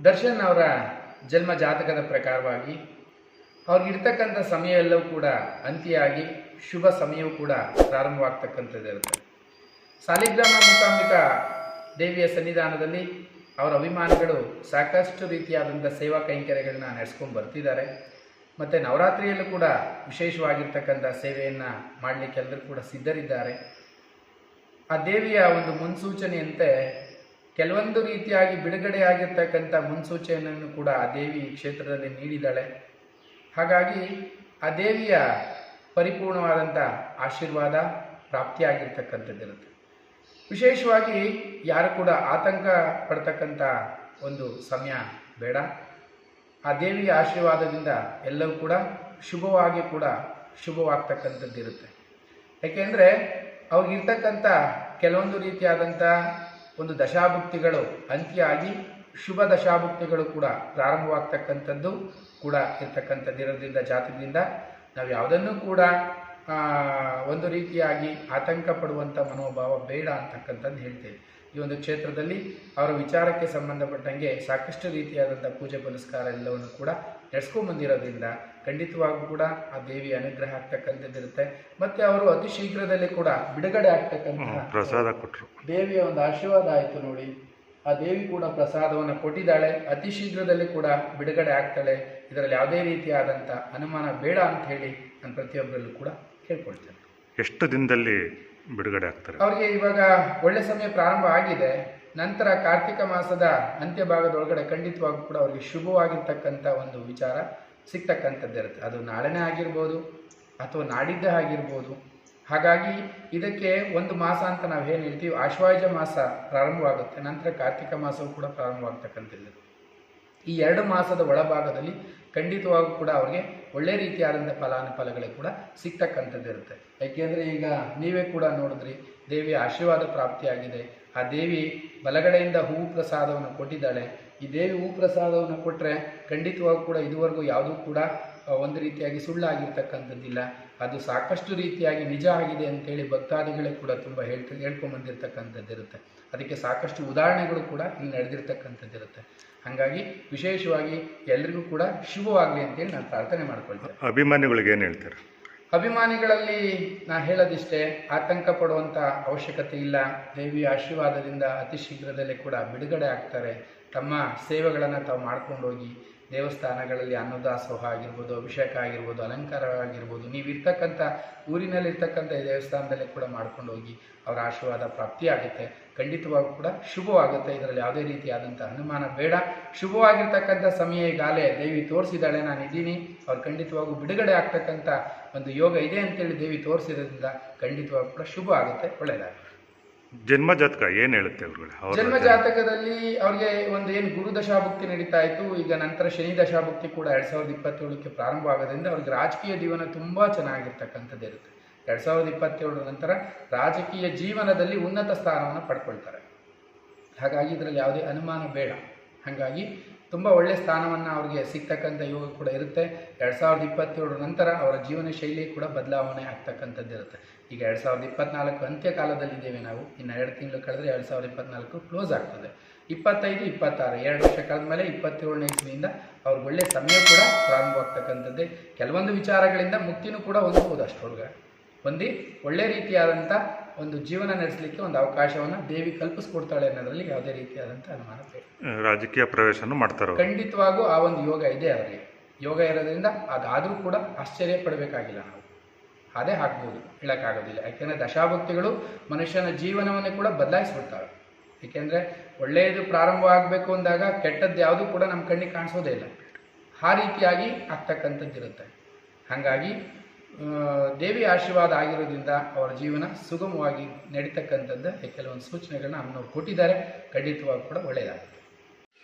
ದರ್ಶನ್ ಅವರ ಜನ್ಮ ಜಾತಕದ ಪ್ರಕಾರವಾಗಿ ಅವ್ರಿಗಿರ್ತಕ್ಕಂಥ ಸಮಯ ಎಲ್ಲವೂ ಕೂಡ ಅಂತ್ಯಾಗಿ ಶುಭ ಸಮಯವೂ ಕೂಡ ಪ್ರಾರಂಭವಾಗ್ತಕ್ಕಂಥದ್ದಿರುತ್ತೆ ಸಾಲಿಗ್ರಾಮ ಮೂಕಾಂಬಿಕಾ ದೇವಿಯ ಸನ್ನಿಧಾನದಲ್ಲಿ ಅವರ ಅಭಿಮಾನಿಗಳು ಸಾಕಷ್ಟು ರೀತಿಯಾದಂಥ ಸೇವಾ ಕೈಂಕರ್ಯಗಳನ್ನ ನಡೆಸ್ಕೊಂಡು ಬರ್ತಿದ್ದಾರೆ. ಮತ್ತು ನವರಾತ್ರಿಯಲ್ಲೂ ಕೂಡ ವಿಶೇಷವಾಗಿರ್ತಕ್ಕಂಥ ಸೇವೆಯನ್ನು ಮಾಡಲಿಕ್ಕೆ ಎಲ್ಲರೂ ಕೂಡ ಸಿದ್ಧರಿದ್ದಾರೆ. ಆ ದೇವಿಯ ಒಂದು ಮುನ್ಸೂಚನೆಯಂತೆ ಕೆಲವೊಂದು ರೀತಿಯಾಗಿ ಬಿಡುಗಡೆಯಾಗಿರ್ತಕ್ಕಂಥ ಮುನ್ಸೂಚನೆಯನ್ನು ಕೂಡ ಆ ದೇವಿ ಕ್ಷೇತ್ರದಲ್ಲಿ ನೀಡಿದ್ದಾಳೆ. ಹಾಗಾಗಿ ಆ ದೇವಿಯ ಪರಿಪೂರ್ಣವಾದಂಥ ಆಶೀರ್ವಾದ ಪ್ರಾಪ್ತಿಯಾಗಿರ್ತಕ್ಕಂಥದ್ದಿರುತ್ತೆ. ವಿಶೇಷವಾಗಿ ಯಾರು ಕೂಡ ಆತಂಕ ಪಡ್ತಕ್ಕಂಥ ಒಂದು ಸಮಯ ಬೇಡ. ಆ ದೇವಿಯ ಆಶೀರ್ವಾದದಿಂದ ಎಲ್ಲವೂ ಕೂಡ ಶುಭವಾಗಿ ಕೂಡ ಶುಭವಾಗ್ತಕ್ಕಂಥದ್ದಿರುತ್ತೆ. ಯಾಕೆಂದರೆ ಅವ್ರಿಗಿರ್ತಕ್ಕಂಥ ಕೆಲವೊಂದು ರೀತಿಯಾದಂಥ ಒಂದು ದಶಾಭುಕ್ತಿಗಳು ಅಂತ್ಯ ಶುಭ ದಶಾಭುಕ್ತಿಗಳು ಕೂಡ ಪ್ರಾರಂಭವಾಗ್ತಕ್ಕಂಥದ್ದು ಕೂಡ ಇರ್ತಕ್ಕಂಥದ್ದಿರೋದ್ರಿಂದ ಜಾತಕದಿಂದ ನಾವು ಯಾವುದನ್ನು ಕೂಡ ಒಂದು ರೀತಿಯಾಗಿ ಆತಂಕ ಪಡುವಂಥ ಮನೋಭಾವ ಬೇಡ ಅಂತಕ್ಕಂಥದ್ದು ಹೇಳ್ತೇವೆ. ಈ ಒಂದು ಕ್ಷೇತ್ರದಲ್ಲಿ ಅವರ ವಿಚಾರಕ್ಕೆ ಸಂಬಂಧಪಟ್ಟಂಗೆ ಸಾಕಷ್ಟು ರೀತಿಯಾದಂಥ ಪೂಜೆ ಪುನಸ್ಕಾರ ಎಲ್ಲವನ್ನು ಕೂಡ ನಡೆಸ್ಕೊಂಬಂದಿರೋದ್ರಿಂದ ಖಂಡಿತವಾಗೂ ಕೂಡ ಆ ದೇವಿಯ ಅನುಗ್ರಹ ಆಗ್ತಕ್ಕಂಥದ್ದಿರುತ್ತೆ. ಮತ್ತೆ ಅವರು ಅತಿ ಶೀಘ್ರದಲ್ಲಿ ಕೂಡ ಬಿಡುಗಡೆ ಆಗ್ತಕ್ಕಂತಹ ಪ್ರಸಾದ ಕೊಟ್ಟರು ದೇವಿಯ ಒಂದು ಆಶೀರ್ವಾದ ಆಯಿತು ನೋಡಿ. ಆ ದೇವಿ ಕೂಡ ಪ್ರಸಾದವನ್ನು ಕೊಟ್ಟಿದ್ದಾಳೆ. ಅತಿ ಶೀಘ್ರದಲ್ಲಿ ಕೂಡ ಬಿಡುಗಡೆ ಆಗ್ತಾಳೆ. ಇದರಲ್ಲಿ ಯಾವುದೇ ರೀತಿಯಾದಂಥ ಅನುಮಾನ ಬೇಡ ಅಂತ ಹೇಳಿ ನಾನು ಪ್ರತಿಯೊಬ್ಬರಲ್ಲೂ ಕೂಡ ಕೇಳ್ಕೊಳ್ತೇನೆ. ಎಷ್ಟು ದಿನದಲ್ಲಿ ಬಿಡುಗಡೆ ಆಗ್ತಾರೆ. ಅವರಿಗೆ ಇವಾಗ ಒಳ್ಳೆ ಸಮಯ ಪ್ರಾರಂಭ ಆಗಿದೆ. ನಂತರ ಕಾರ್ತಿಕ ಮಾಸದ ಅಂತ್ಯ ಭಾಗದೊಳಗಡೆ ಖಂಡಿತವಾಗೂ ಕೂಡ ಅವರಿಗೆ ಶುಭವಾಗಿರ್ತಕ್ಕಂಥ ಒಂದು ವಿಚಾರ ಸಿಗ್ತಕ್ಕಂಥದ್ದಿರುತ್ತೆ ಅದು ನಾಳೆನೇ ಆಗಿರ್ಬೋದು ಅಥವಾ ನಾಡಿದ್ದೇ ಆಗಿರ್ಬೋದು. ಹಾಗಾಗಿ ಇದಕ್ಕೆ ಒಂದು ಮಾಸ ಅಂತ ನಾವು ಏನು ಹೇಳ್ತೀವಿ? ಆಶ್ವಾಯುಜ ಮಾಸ ಪ್ರಾರಂಭವಾಗುತ್ತೆ. ನಂತರ ಕಾರ್ತಿಕ ಮಾಸವೂ ಕೂಡ ಪ್ರಾರಂಭವಾಗ್ತಕ್ಕಂಥದ್ದು ಈ ಎರಡು ಮಾಸದ ಒಳಭಾಗದಲ್ಲಿ ಖಂಡಿತವಾಗೂ ಕೂಡ ಅವ್ರಿಗೆ ಒಳ್ಳೆ ರೀತಿಯಾದಂಥ ಫಲಾನುಫಲಗಳೇ ಕೂಡ ಸಿಗ್ತಕ್ಕಂಥದ್ದಿರುತ್ತೆ ಯಾಕೆಂದರೆ ಈಗ ನೀವೇ ಕೂಡ ನೋಡಿದ್ರಿ ದೇವಿಯ ಆಶೀರ್ವಾದ ಪ್ರಾಪ್ತಿಯಾಗಿದೆ. ಆ ದೇವಿ ಬಲಗಡೆಯಿಂದ ಹೂವು ಪ್ರಸಾದವನ್ನು ಕೊಟ್ಟಿದ್ದಾಳೆ. ಈ ದೇವಿ ಹೂ ಪ್ರಸಾದವನ್ನು ಕೊಟ್ಟರೆ ಖಂಡಿತವಾಗೂ ಕೂಡ ಇದುವರೆಗೂ ಯಾವುದೂ ಕೂಡ ಒಂದು ರೀತಿಯಾಗಿ ಸುಳ್ಳಾಗಿರ್ತಕ್ಕಂಥದ್ದಿಲ್ಲ. ಅದು ಸಾಕಷ್ಟು ರೀತಿಯಾಗಿ ನಿಜ ಆಗಿದೆ ಅಂತೇಳಿ ಭಕ್ತಾದಿಗಳೇ ಕೂಡ ತುಂಬ ಹೇಳ್ತ ಹೇಳ್ಕೊಂಬಂದಿರ್ತಕ್ಕಂಥದ್ದಿರುತ್ತೆ. ಅದಕ್ಕೆ ಸಾಕಷ್ಟು ಉದಾಹರಣೆಗಳು ಕೂಡ ಇಲ್ಲಿ ನಡೆದಿರ್ತಕ್ಕಂಥದ್ದಿರುತ್ತೆ. ಹಾಗಾಗಿ ವಿಶೇಷವಾಗಿ ಎಲ್ರಿಗೂ ಕೂಡ ಶುಭವಾಗಲಿ ಅಂತೇಳಿ ನಾನು ಪ್ರಾರ್ಥನೆ ಮಾಡ್ಕೊಳ್ತೇನೆ. ಅಭಿಮಾನಿಗಳಿಗೆ ಏನು ಹೇಳ್ತಾರೆ? ಅಭಿಮಾನಿಗಳಲ್ಲಿ ನಾ ಹೇಳೋದಿಷ್ಟೇ ಆತಂಕ ಪಡುವಂಥ ಅವಶ್ಯಕತೆ ಇಲ್ಲ. ದೇವಿಯ ಆಶೀರ್ವಾದದಿಂದ ಅತಿ ಶೀಘ್ರದಲ್ಲೇ ಕೂಡ ಬಿಡುಗಡೆ ಆಗ್ತಾರೆ. ತಮ್ಮ ಸೇವೆಗಳನ್ನು ತಾವು ಮಾಡ್ಕೊಂಡೋಗಿ ದೇವಸ್ಥಾನಗಳಲ್ಲಿ ಅನ್ನದಾಸೋಹ ಆಗಿರ್ಬೋದು, ಅಭಿಷೇಕ ಆಗಿರ್ಬೋದು, ಅಲಂಕಾರ ಆಗಿರ್ಬೋದು ನೀವು ಇರ್ತಕ್ಕಂಥ ಊರಿನಲ್ಲಿ ಇರ್ತಕ್ಕಂಥ ಈ ದೇವಸ್ಥಾನದಲ್ಲೇ ಕೂಡ ಮಾಡ್ಕೊಂಡು ಹೋಗಿ ಅವರ ಆಶೀರ್ವಾದ ಪ್ರಾಪ್ತಿಯಾಗುತ್ತೆ. ಖಂಡಿತವಾಗೂ ಕೂಡ ಶುಭವಾಗುತ್ತೆ. ಇದರಲ್ಲಿ ಯಾವುದೇ ರೀತಿಯಾದಂಥ ಅನುಮಾನ ಬೇಡ. ಶುಭವಾಗಿರ್ತಕ್ಕಂಥ ಸಮಯ ಈಗಾಗಲೇ ದೇವಿ ತೋರಿಸಿದ್ದಾಳೆ ನಾನು ಇದ್ದೀನಿ ಅವ್ರು ಖಂಡಿತವಾಗೂ ಬಿಡುಗಡೆ ಆಗ್ತಕ್ಕಂಥ ಒಂದು ಯೋಗ ಇದೆ ಅಂತೇಳಿ ದೇವಿ ತೋರಿಸಿರೋದ್ರಿಂದ ಖಂಡಿತವಾಗೂ ಕೂಡ ಶುಭ ಆಗುತ್ತೆ ಒಳ್ಳೆಯದಾಗುತ್ತೆ ಜನ್ಮ ಜಾತಕ ಏನು ಹೇಳುತ್ತೆ ಅವ್ರುಗಳು ಜನ್ಮ ಜಾತಕದಲ್ಲಿ ಅವ್ರಿಗೆ ಒಂದು ಏನು ಗುರು ದಶಾಭುಕ್ತಿ ನಡೀತಾ ಇತ್ತು ಈಗ ನಂತರ ಶನಿ ದಶಾಭುಕ್ತಿ ಕೂಡ ಎರಡ್ ಸಾವಿರದ ಇಪ್ಪತ್ತೇಳಕ್ಕೆ ಪ್ರಾರಂಭ ಆಗೋದ್ರಿಂದ ಅವ್ರಿಗೆ ರಾಜಕೀಯ ಜೀವನ ತುಂಬಾ ಚೆನ್ನಾಗಿರ್ತಕ್ಕಂಥದ್ದು ಇರುತ್ತೆ. ಎರಡ್ ಸಾವಿರದ ಇಪ್ಪತ್ತೇಳರ ನಂತರ ರಾಜಕೀಯ ಜೀವನದಲ್ಲಿ ಉನ್ನತ ಸ್ಥಾನವನ್ನು ಪಡ್ಕೊಳ್ತಾರೆ. ಹಾಗಾಗಿ ಇದರಲ್ಲಿ ಯಾವುದೇ ಅನುಮಾನ ಬೇಡ. ಹಾಗಾಗಿ ತುಂಬ ಒಳ್ಳೆಯ ಸ್ಥಾನವನ್ನು ಅವರಿಗೆ ಸಿಗ್ತಕ್ಕಂಥ ಯೋಗ ಕೂಡ ಇರುತ್ತೆ. ಎರಡು ಸಾವಿರದ ಇಪ್ಪತ್ತೇಳರ ನಂತರ ಅವರ ಜೀವನ ಶೈಲಿ ಕೂಡ ಬದಲಾವಣೆ ಆಗ್ತಕ್ಕಂಥದ್ದು ಇರುತ್ತೆ. ಈಗ ಎರಡು ಸಾವಿರದ ಇಪ್ಪತ್ನಾಲ್ಕು ಅಂತ್ಯಕಾಲದಲ್ಲಿದ್ದೇವೆ ನಾವು. ಇನ್ನು ಎರಡು ತಿಂಗಳು ಕಳೆದ್ರೆ ಎರಡು ಸಾವಿರದ ಇಪ್ಪತ್ನಾಲ್ಕು ಕ್ಲೋಸ್ ಆಗ್ತದೆ. ಇಪ್ಪತ್ತೈದು, ಇಪ್ಪತ್ತಾರು, ಎರಡು ವರ್ಷ ಕಳೆದ ಮೇಲೆ ಇಪ್ಪತ್ತೇಳನೇ ಇಸ್ವಿಯಿಂದ ಅವ್ರಿಗೆ ಒಳ್ಳೆಯ ಸಮಯ ಕೂಡ ಪ್ರಾರಂಭವಾಗ್ತಕ್ಕಂಥದ್ದೇ. ಕೆಲವೊಂದು ವಿಚಾರಗಳಿಂದ ಮುಕ್ತಿನೂ ಕೂಡ ಹೊಂದಬಹುದು ಅಷ್ಟರೊಳಗೆ ಹೊಂದಿ ಒಳ್ಳೆ ರೀತಿಯಾದಂಥ ಒಂದು ಜೀವನ ನಡೆಸಲಿಕ್ಕೆ ಒಂದು ಅವಕಾಶವನ್ನು ದೇವಿ ಕಲ್ಪಿಸ್ಕೊಡ್ತಾಳೆ ಅನ್ನೋದ್ರಲ್ಲಿ ಯಾವುದೇ ರೀತಿಯಾದಂಥ ಅನುಮಾನ ಬೇಡ. ರಾಜಕೀಯ ಪ್ರವೇಶವನ್ನು ಮಾಡ್ತಾರೆ? ಖಂಡಿತವಾಗೂ ಆ ಒಂದು ಯೋಗ ಇದೆ ಅವರಿಗೆ ಯೋಗ ಇರೋದ್ರಿಂದ ಅದಾದರೂ ಕೂಡ ಆಶ್ಚರ್ಯ ಪಡಬೇಕಾಗಿಲ್ಲ ನಾವು. ಅದೇ ಹಾಕ್ಬೋದು ಹೇಳೋಕ್ಕಾಗೋದಿಲ್ಲ. ಯಾಕೆಂದರೆ ದಶಾಭಕ್ತಿಗಳು ಮನುಷ್ಯನ ಜೀವನವನ್ನೇ ಕೂಡ ಬದಲಾಯಿಸ್ಬಿಡ್ತಾವೆ. ಏಕೆಂದರೆ ಒಳ್ಳೆಯದು ಪ್ರಾರಂಭ ಆಗಬೇಕು ಅಂದಾಗ ಕೆಟ್ಟದ್ದು ಯಾವುದೂ ಕೂಡ ನಮ್ಮ ಕಣ್ಣಿಗೆ ಕಾಣಿಸೋದೇ ಇಲ್ಲ. ಆ ರೀತಿಯಾಗಿ ಆಗ್ತಕ್ಕಂಥದ್ದಿರುತ್ತೆ. ಹಾಗಾಗಿ ದೇವಿ ಆಶೀರ್ವಾದ ಆಗಿರೋದ್ರಿಂದ ಅವರ ಜೀವನ ಸುಗಮವಾಗಿ ನಡೀತಕ್ಕಂಥದ್ದು. ಕೆಲವೊಂದು ಸೂಚನೆಗಳನ್ನ ಅಮ್ಮನವ್ರು ಕೊಟ್ಟಿದ್ದಾರೆ. ಖಂಡಿತವಾಗಿ ಕೂಡ ಒಳ್ಳೆಯದಾಗುತ್ತೆ